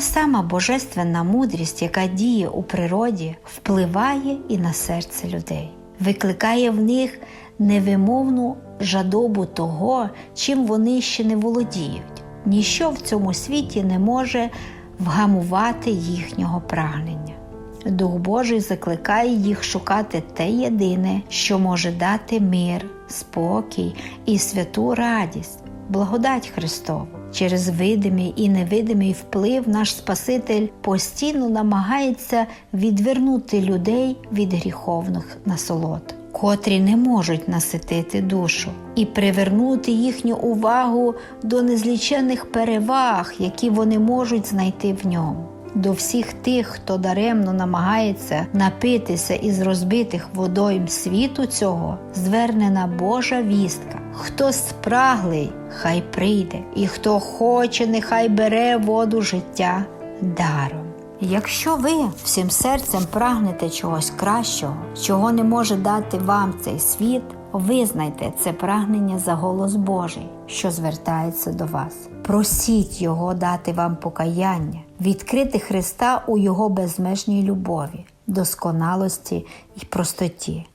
Сама божественна мудрість, яка діє у природі, впливає і на серце людей, викликає в них невимовну жадобу того, чим вони ще не володіють. Ніщо в цьому світі не може вгамувати їхнього прагнення. Дух Божий закликає їх шукати те єдине, що може дати мир, спокій і святу радість, благодать Христову. Через видимий і невидимий вплив наш Спаситель постійно намагається відвернути людей від гріховних насолод, котрі не можуть наситити душу, і привернути їхню увагу до незлічених переваг, які вони можуть знайти в ньому. До всіх тих, хто даремно намагається напитися із розбитих водойм світу цього, звернена Божа вістка. Хто спраглий, хай прийде, і хто хоче, нехай бере воду життя даром. Якщо ви всім серцем прагнете чогось кращого, чого не може дати вам цей світ, визнайте це прагнення за голос Божий, що звертається до вас. Просіть Його дати вам покаяння, відкрити Христа у Його безмежній любові, досконалості і простоті.